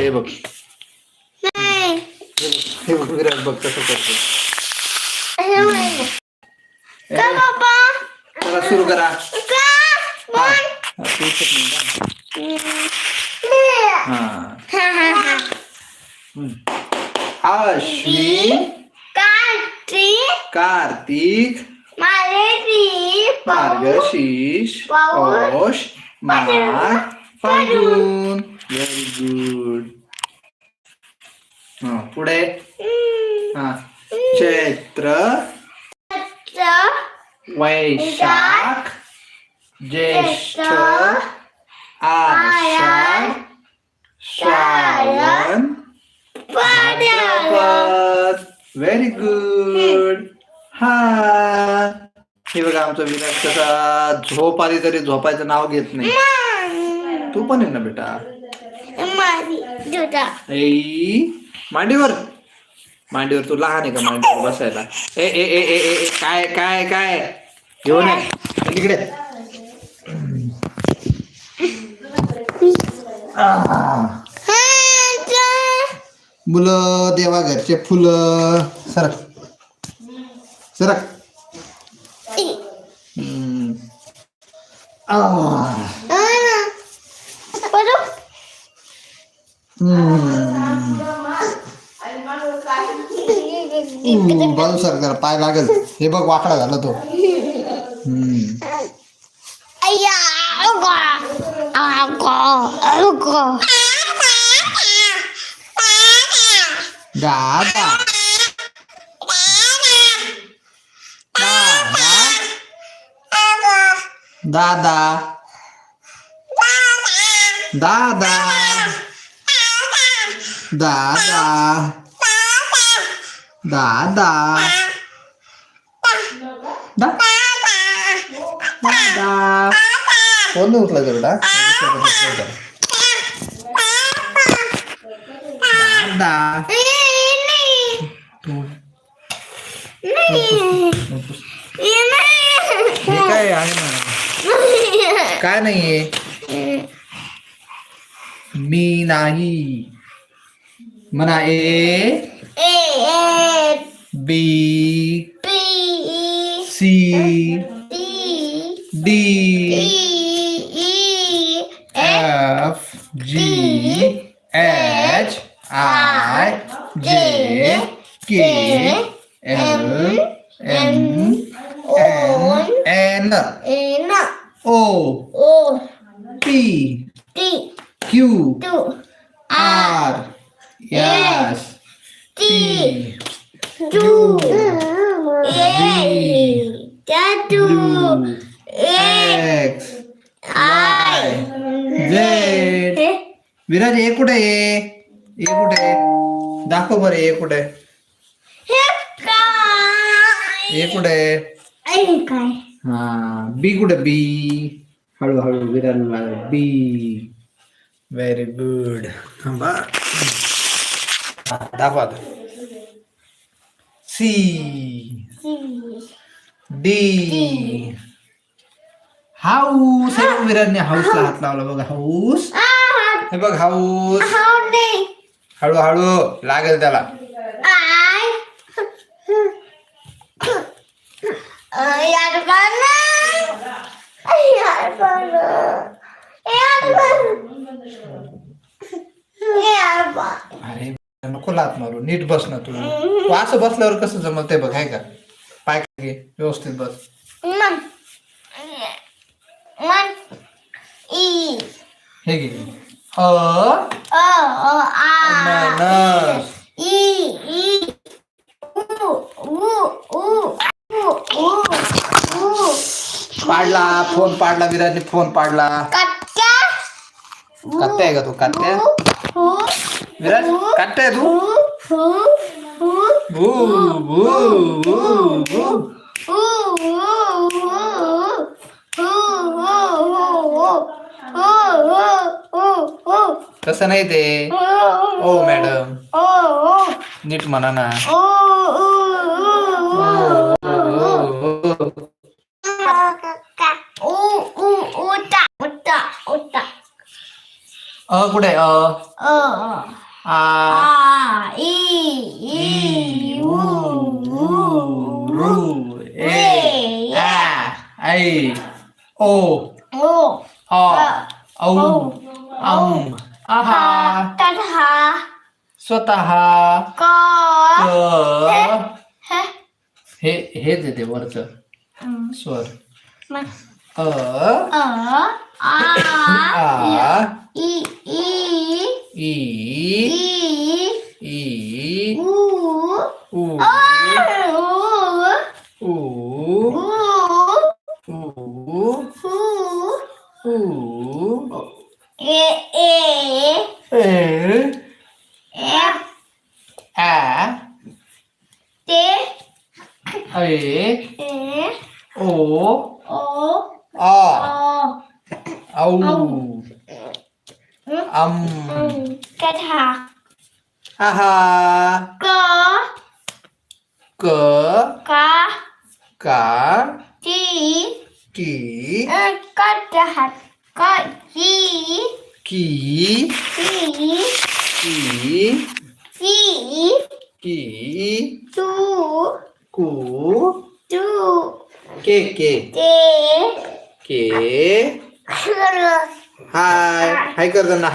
हे बघ. नाही. हे बघ, हे बघ कसं करतो माहिती. ए, का बाबा? चला सुरू करा. अश्विन. कार्तिक. कार्तिक. मार्गशीर्ष. पौष. माघ. फाल्गुन व्हेरी गुड हा पुढे. हा चैत्र वैशाख. ज्येष्ठ. आषाढ श्रावण भाद्रपद व्हेरी गुड हा हे बघा आमचा विराट कसा झोप आली तरी झोपायचं नाव घेत नाही. तू पण आहे ना बेटा. ऐ मांडीवर. मांडीवर तू लहान आहे का मांडीवर बसायला? ए ए ए ए ए, काय काय काय? घेऊन ये. तिकडे मुलं देवा घरचे फुलं. सरक. सरक. हम्म. आह. हम्म. हम्म, बाजू सर जरा पाय लागल. हे बघ वाकडा झाला तो. हम्म. अय्या अगो. अगो अगो दादा दादा दादा दादा दादा दादा दादा फोन नाही उचला mana A? A F B. B C. D D. E E F G H I J K L M N N N O O P P Q R Q R S T U X Y Z Viraj A कुठे आहे? ए कुठे आहे? दाखव बरं ए कुठे आहे? ए कुठे आहे? हा बी कुठे बी हळूहळू विराज बी व्हेरी गुड दाखवा सी. डी. हाऊस. हे बघ विराजने हाऊसला हात लावला. बघा हाऊस. हे बघ हाऊस. हळूहळू लागेल त्याला. अरे नको लात मारू? नीट बस ना तू. तू असं बसल्यावर कसं जमल ते बघ आहे का? पाय घे व्यवस्थित बस. मन. मन. ई. हे घे. अ. ओ ओ आ. ई ई. उ उ उ उ उ उ. पाडला फोन पाडला विराजने फोन पाडला. कट्टा कत्त्या आहे का तू? कत्त्या विराज कट्ट्या आहे तू हु हु भू भू भू भू तसं नाही ते ओ मॅडम नीट म्हणा ना. अ कुठे? अ O A A I I U U Ru E A I औ औ आहा स्वतः. क. क. हे हेच येते वरच. स्वर. अ. Ooh. Oh!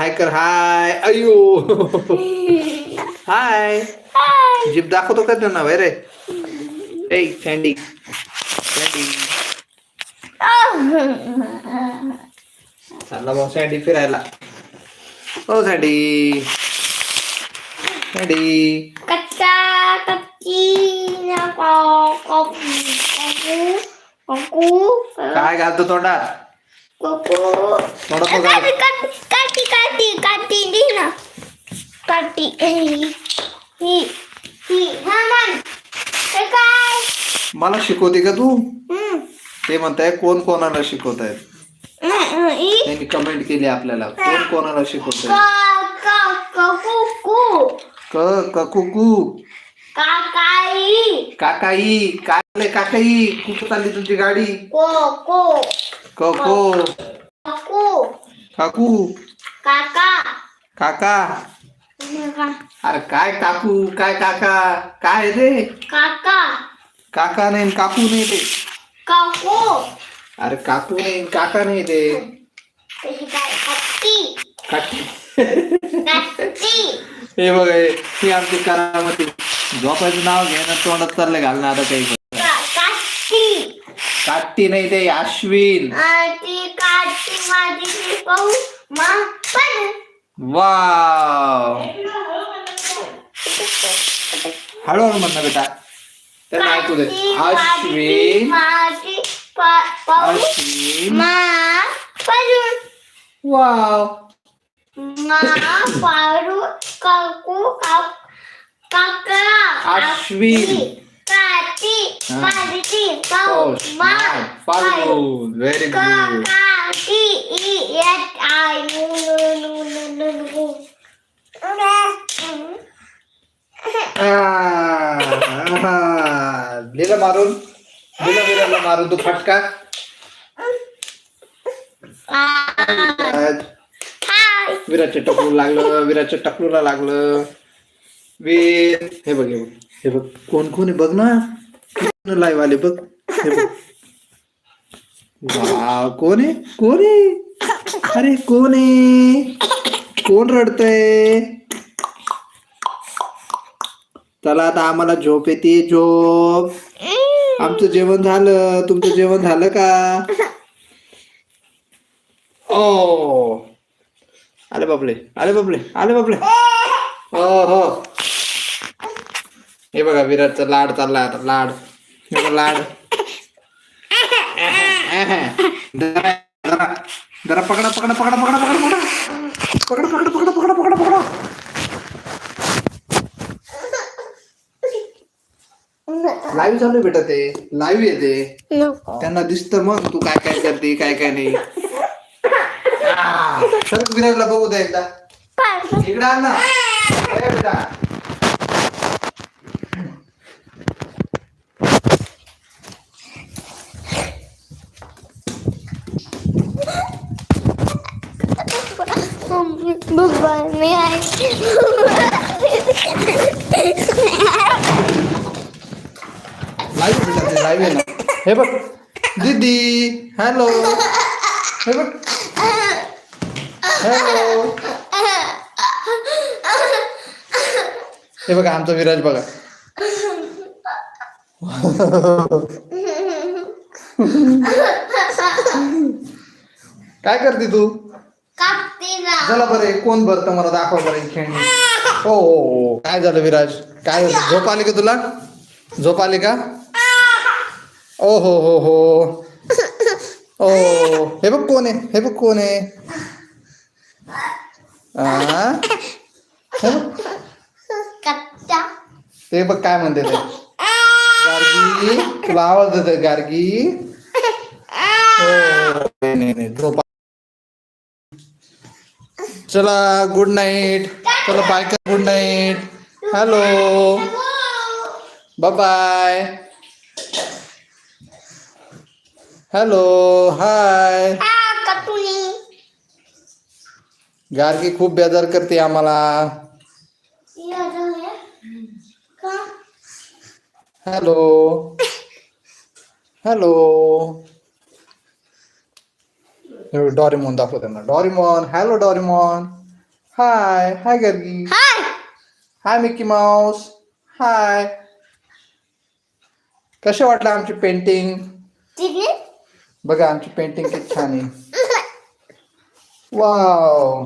हाय कर हाय अयो हाय जीप दाखवतो का त्यांना बाहेर ए सँडी चालला भाऊ सँडी फिरायला. हो सँडी सँडी कच्चा कच्ची काय घालतो तोंडात? ककू काटी काटी काटी काटी दी ना काटी ही ही मामान हे काय मला शिकवते का तू. ते म्हणताय कोण कोणाला शिकवत आहेत त्यांनी कमेंट केली आपल्याला कोण कोणाला शिकवत का का ककू कू क ककुकू काकाई. काकाई काय काकाई? कुठं चालली तुमची गाडी? कको. ककू. काकू. काका. काका. अरे काय काकू? काय काका? काय रे काका. काका नाही काकू नाही ते. काकू. अरे काकू नाही काका नाही ते. काकी हे बघ हे ही आमची करामती. झोपायचं नाव घे ना तोंडात चाललंय घालणं आता काही काठी. नाही ते अश्विन. ती काठी माझी ती पाहू मग पण. वाव. हळूहळू म्हण ना बेटा ऐकू दे. काठी माझी अश्विन. माझी पा- पाहू अश्विन. मा पडून. वाव. मा पाडू काकू का- काका अश्विन. फाल्गुन व्हेरी गुड लिहिलं मारून. लिहिलं बिराला मारून तू फटका. विराजच्या टकलू लागलं विराजच्या टकरूला लागलं. वीर हे बघ हे बघ. हे बघ. कोण कोण आहे? बघ ना. लाईव्ह आले बघ. हे बघ. वा कोण आहे? कोण आहे? अरे कोण आहे? कोण रडतय? चला आता आम्हाला झोप येते झोप. आमचं जेवण झालं. तुमचं जेवण झालं का? ओ. आले बापले आले बापले आले बापले. हो हो. हे बघा विराटचा लाड चाललाय आता लाड. हे लाड. जरा जरा जरा पकडा पकडा पकडा पकडा पकडा पकडा. पकडा पकडा पकडा पकडा पकडा पकडा. लाईव्ह चालू बेटा ते. लाईव्ह येते त्यांना दिसतं मग तू काय काय करते काय काय नाही. विराटला बघू द्या एकदा. इकडे आण ना. बेटा. मी आहे लाईव्ह लाईव्ह आहे ना. हे बघ. दीदी हॅलो हे बघ. हॅलो हे बघा आमचा विराज बघा. काय करते तू? चला बरं कोण भरतं मला दाखव बरं ही खेळणी. हो हो हो. काय झालं विराज? काय झोप आली का तुला? झोप आली का? ओ हो हो हो. ओ हे बघ कोण आहे हे बघ कोण आहे? हे ते बघ काय म्हणते ते. गार्गी तुला आवाज देत गार्गी? हो, नाही नाही, नाही. झोप चला गुड नाइट चला बाय कर good night hello bye bye hello hi Gargi खूप बेजार करते आम्हाला हॅलो हॅलो डॉरिमॉन दाखव त्यांना Doraemon hello Doraemon. Hi hi Gargi hi hi Mickey Mouse hi कसे वाटलं आमची पेंटिंग बघा आमची पेंटिंग किती छान आहे. वाव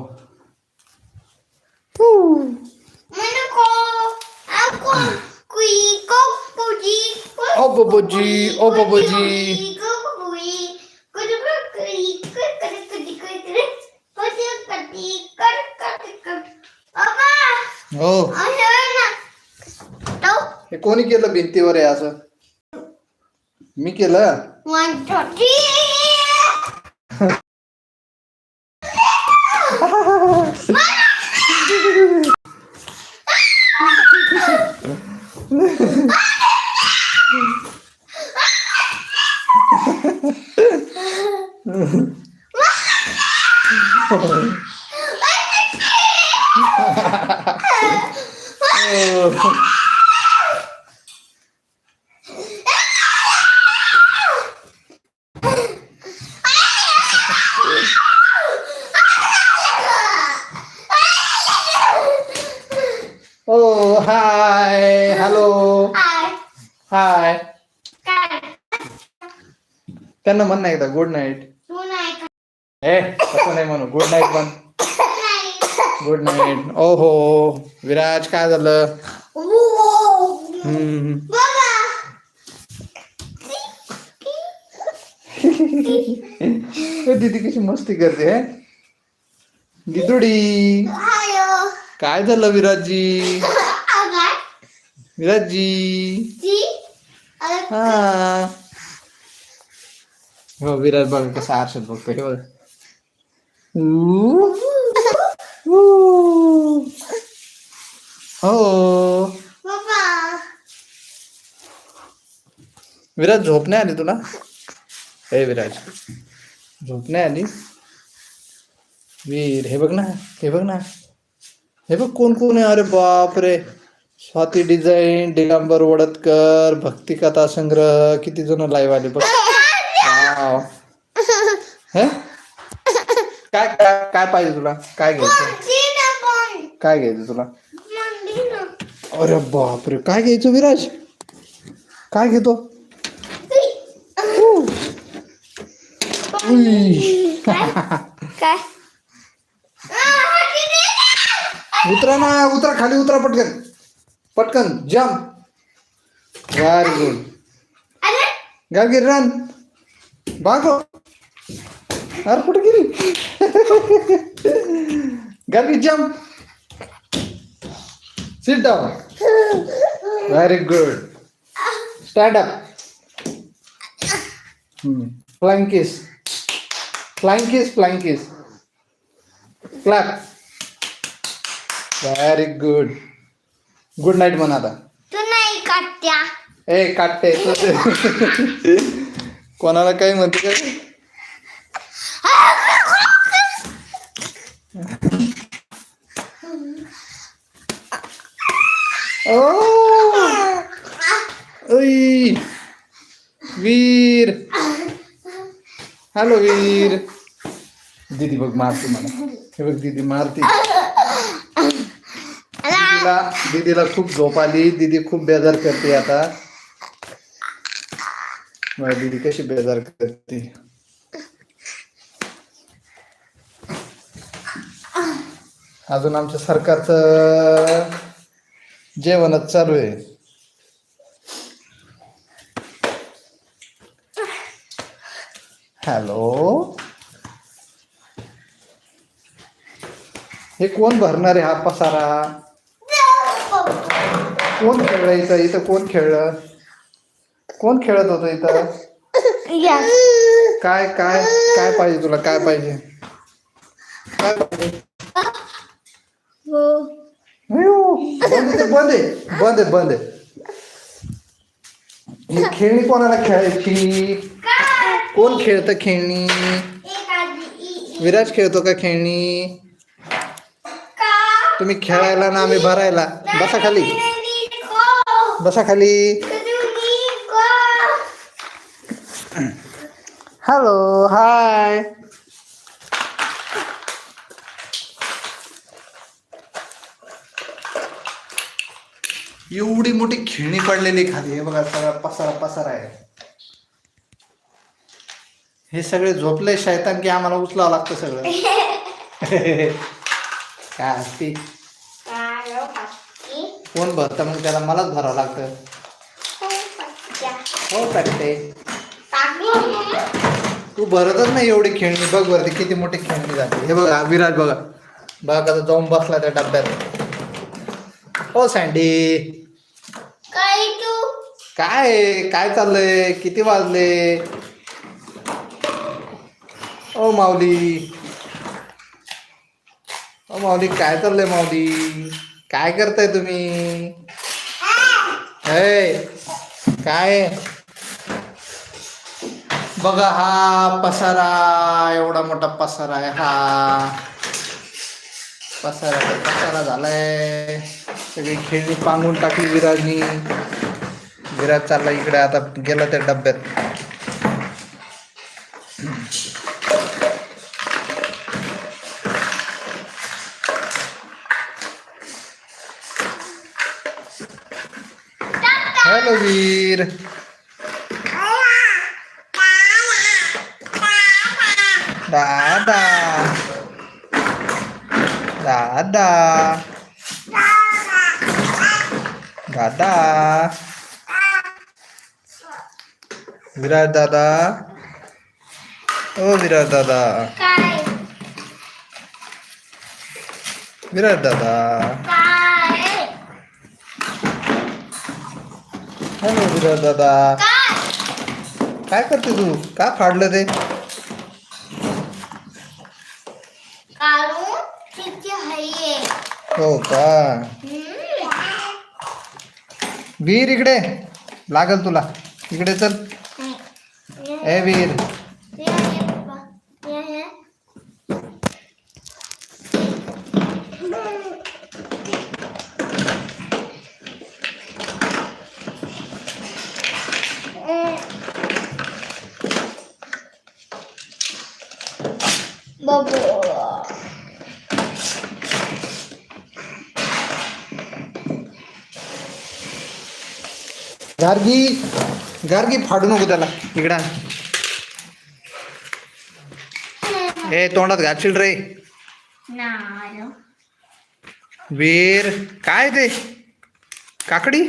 कुजी ओ बबूजी ओ बबूजी। हो. हे कोणी केलं भिंतीवर आहे असं? मी केलं one two three oh hi hello hi hi काय त्यांना म्हण ना एकदा गुड नाईट नाही ए असं नाही म्हणू. गुड नाईट पण नाही गुड नाईट ओ हो विराज काय झालं? हम्म. दीदी कशी मस्ती करते हे? दिदुडी काय झालं विराजजी? आगार विराजजी हा हो विराज बघ कसं आरशात बघतो हे बघ ऊ, ऊ. हो विराज झोप नाही आली तुला हे विराज झोप नाही आली वीर हे बघ ना हे बघ ना हे बघ कोण कोण आहे अरे बाप रे। स्वाती डिझाईन दिगंबर वडतकर भक्ती कथा संग्रह किती जण लाईव्ह आले बघ। हे? काय काय काय पाहिजे तुला? काय घ्यायचं? काय घ्यायचं तुला? अरे बाप रे काय घ्यायचं विराज? काय घेतो? उतरा ना उतरा खाली उतरा पटकन. पटकन जम्प व्हेरी गुड रन भागो अरे कुठे गेली Gargi jump sit down very good stand up flying kiss flying kiss flying kiss clap very good good night म्हणा आता तू नाही काट्या ए काटते कोणाला काय म्हणते का वीर! हॅलो वीर! दीदी बघ मारते मला. हे बघ दीदी मारते. दीदीला दीदीला खूप झोप आली. दीदी खूप बेजार करते आता. दीदी कशी बेजार करते? अजून आमच्या सरकारचं जेवणच चालू आहे. हॅलो? हे कोण भरणार आहे हा पसारा? कोण खेळलं इथं? इथं कोण खेळलं? कोण खेळत होतं इथं? काय काय काय पाहिजे तुला? काय पाहिजे? काय पाहिजे? बंद आहे बंद आहे बंद आहे ही खेळणी कोणाला खेळायची? कोण खेळतं खेळणी? विराज खेळतो का खेळणी? तुम्ही खेळायला ना आम्ही भरायला. बसा खाली. बसा खाली. हॅलो हाय एवढी मोठी खेळणी पडलेली खाली हे बघा सगळा पसारा पसारा आहे. हे सगळे झोपले शैतान की आम्हाला उचलावं लागतं सगळं. काय असते कोण भरतं? मग त्याला मलाच भरावं लागतं. हो करते तू भरतच नाही एवढी खेळणी बघ वरती किती मोठी खेळणी झाली हे बघा विराज बघा. बघा आता जाऊन बसला त्या डब्यात. हो सँडी काय तू? काय? काय चाललंय? किती वाजले? ओ माऊली. ओ माऊली काय चाललंय माऊली? काय करताय तुम्ही? हे. काय? बघा हा पसारा एवढा मोठा पसारा आहे. हा. पसारा तर पसारा झालाय. सगळी खेळणी पांगून टाकली विराजनी. विराज चालला इकडे आता गेला त्या डब्यात. हॅलो वीर. दादा. दादा. दादा. विराज दादा. ओ विराज दादा. काय विराज दादा. हॅलो विराज दादा. काय काय करते तू? का फाडलं ते? हो का वीर इकडे. लागल तुला. इकडे चल. ए वीर बाबू गार्गी गार्गी फाडू नको त्याला. इकडा ए तोंडात घालशील रे. वीर काय ते? काकडी?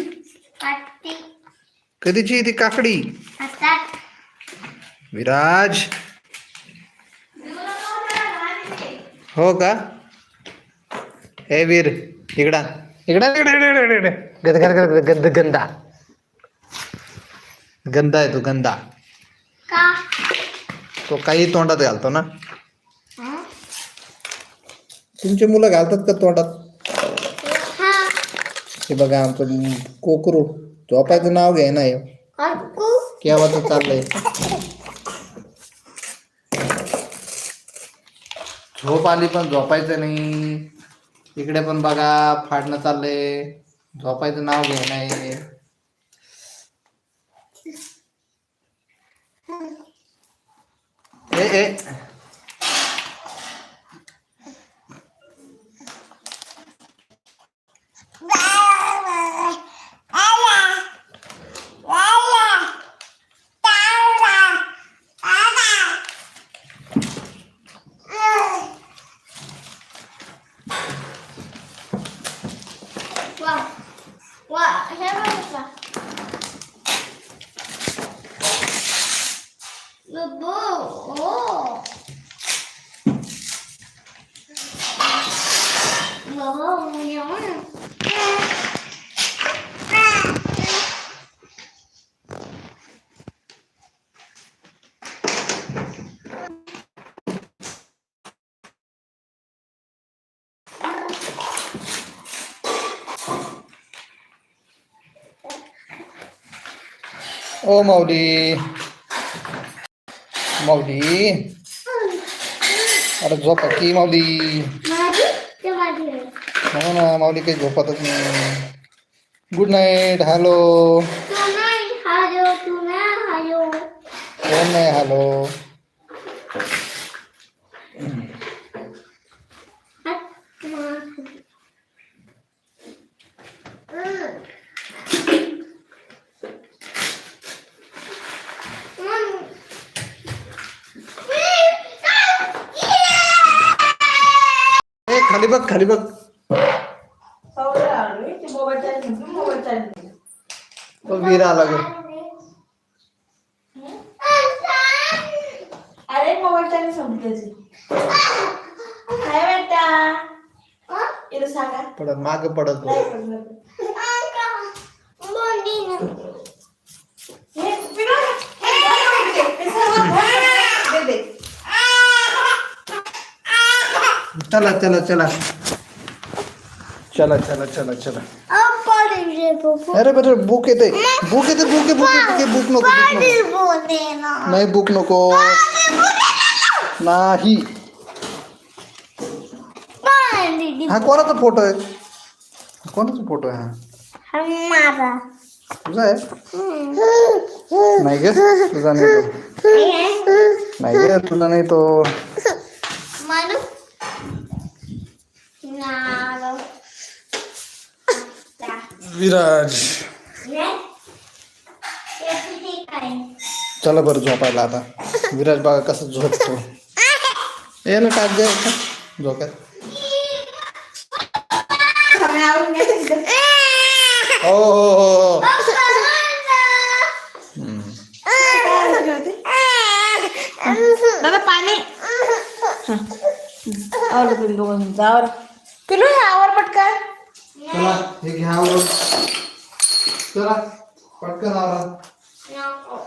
कधीची ती काकडी? विराज. हो का? हे वीर इकडा इकडा इकडे इकडे इकडे इकडे. गद. गद आहे तो गंदा का? तो काही तोंडात घालतो ना? तुमचे मुलं घालतात का तोंडात? हा. हे बघा आमचं कोकरू. झोपायचं नाव घे ना अक्कू केव्हाच चाललंय? झोप आली पण झोपायचं नाही. इकडे पण बघा फाडणं चाललंय. झोपायचं नाव घे नाही ए ए वा वा हे बघा बब्बू ओ बाबा मुझे ओ माऊली माऊली अरे झोपा की माऊली हो ना माऊली काही झोपतच नाही गुड नाईट हॅलो कोण नाही हॅलो ए खाली बघ खाली बघ. तो वीर आला ग. अरे मोबाईल चालू संपल्याची काय बेटा इथं सांगा. पडत माग पडत. नाही चला चला चला। चला चला चला चला। अरे बरं बुक येते बुक येते बुक आहे बुक आहे बुक नको बुक नको। नाही बुक नको। नाही। हा। कोणाचा फ़ोटो आहे कोणाचा फ़ोटो आहे हा? हमारा। तुझा आहे नाही ग तुझा नाही तो। नाही ग तुला नाही तो। Manu? Nalo. Viraj Ne? Yesterday kind. चला बरं झोपायला आता विराज बघा कसं झोपतो ये ना टाक दे आता झोक्यात सामने आवरून घ्या तिथं. हो हो हो हो हम्म. काय आणलं होते? दादा पाणी आवड तुम्ही दोघं आवर पिलू हे आवर पटकन. चला हे घ्या. चला पटकन आवरा.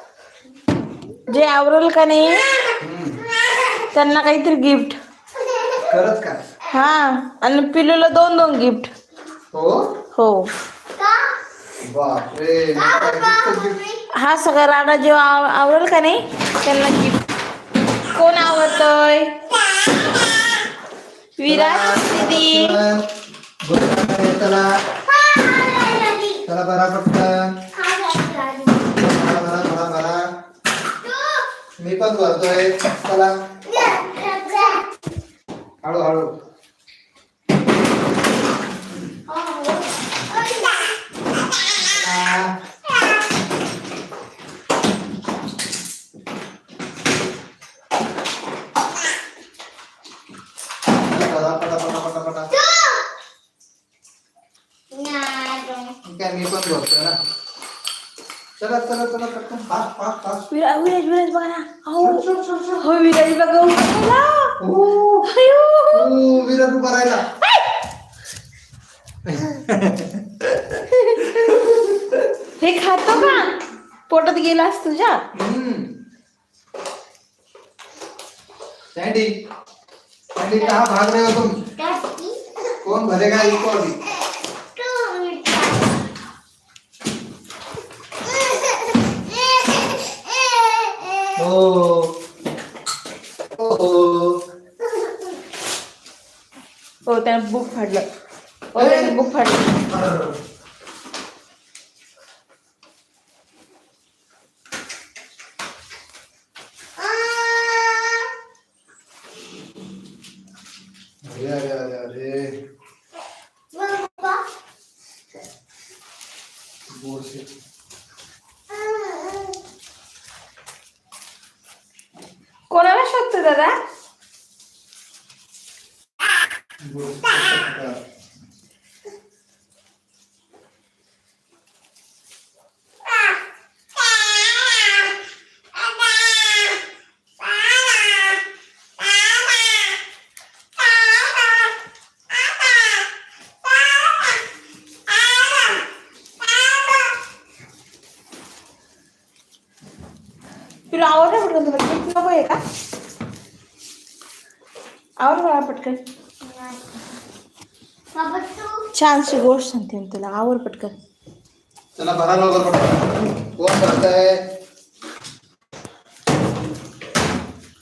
जे आवरल का नाही हम्म. त्यांना काहीतरी गिफ्ट खरंच काय हा आणि पिलूला दोन दोन गिफ्ट हो? हो? हा सगळा राडा जेव्हा आव- आवरेल का नाही त्यांना गिफ्ट कोण आवडतोय विराज दीदी चला, चला बरा पटकन. भरा भरा भरा भरा मी पण भरतोय चला. हळू हळू चला. भरा, पटा, पटा, पटा, पटा. काय मी पण भरतोय ना चला चला चला पटकन फास्ट फास्ट फास्ट. विरा- विराज विराज बघा ना अहो. हो विराज बघा उठला. ओ, अयो. ओ, विराट उभा राहिला. हे खातो का? पोटात गेलास तुझ्या? हम्म. सैंडी सैंडी कहाँ भाग रहे हो तुम कौन भरेगा इसको अभी ओ ओ हो त्याने बुक फाडलं हो त्याने बुक फाडलं कोणाला शोधतो दादा तुला आवडलं पटकन तुला गिफ्ट नको आहे का आवड मला पटकन. बाबा तू छानशी गोष्ट सांगते मी तुला. आवड पटकन. चला भरा लवकर पटकन. कोण भरत आहे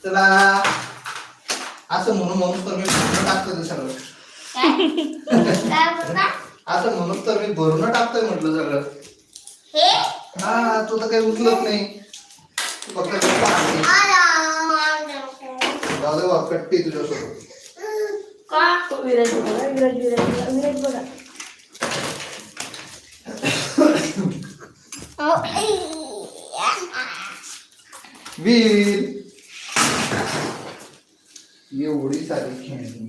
चला. असं म्हणून म्हणून तर मी भरून टाकतोय ते सगळं. असं म्हणून तर मी भरून टाकतोय म्हटलं सगळं. हे? हा तू तर काही उचलत नाही. तू फक्त गप्पा हाणते. जाऊ दे बाप, कट्टी तुझ्यासोबत. का? विराज बघा विराज विराज बघा, विराज बघा वीर. एवढी सारी खेळणी.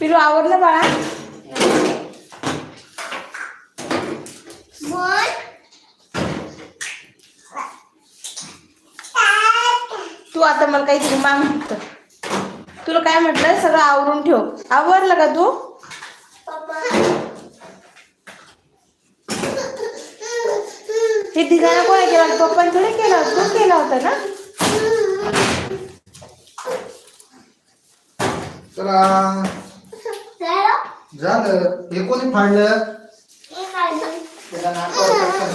पिलू आवडलं बाळा? आता मला काहीतरी माग फक्त तुला काय म्हटलं सगळं आवरून ठेव. आवरलं का तू? हे ठिकाणं कोणा केला पप्पा थोडे केला तू केला होता ना? झालं. हे कोणी फाडलं? त्याला नाकावर पटकन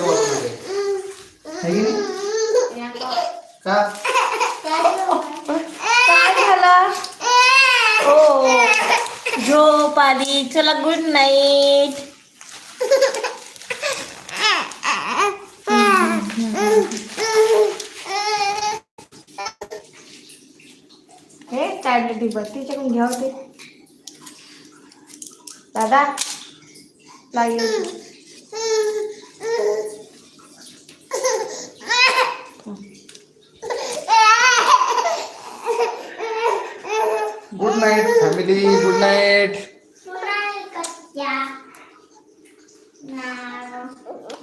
नाही? का काय झालं हो झोप आली चला गुड नाईट हे टॅबलेट दिबत तिच्याकडून घ्या होते. दादा लागेल good night family good night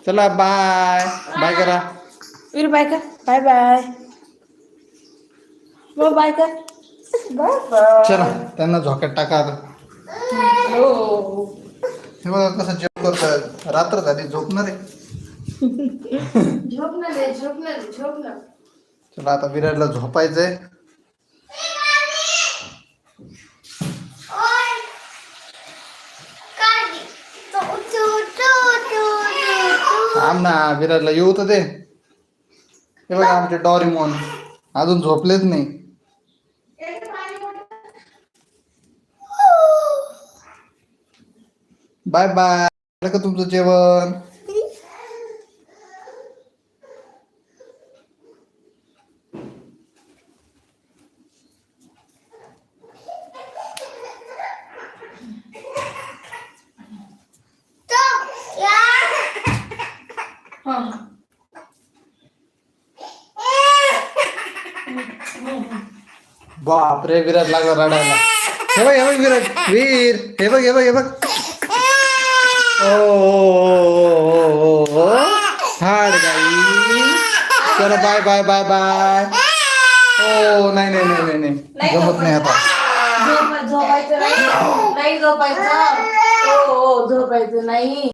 चला बाय बाय करा. वीर बाय कर. बाय बाय हो बाय कर. चला त्यांना झोक्यात टाका आता. हो. हे बघा कसं जेवण करतात रात्र झाली झोपणार आहे झोप ना दे झोप ना दे झोप ना. चला आता विराटला झोपायचंय. आमना ना विराटला येऊ तर ते हे बघा आमचे डॉरीमोन. अजून झोपलेच नाही. Bye bye. का तुमचं जेवण? बापरे विराट लागला रडायला. हे बघ हे बघ विराट. वीर. हे बघ हे बघ हे बघ. ओ. हाड गाई चला बाय बाय बाय बाय. ओ नाही नाही नाही नाही नाही. जमत नाही आता. झोप झोपायचं नाही. झोपायचं नाही.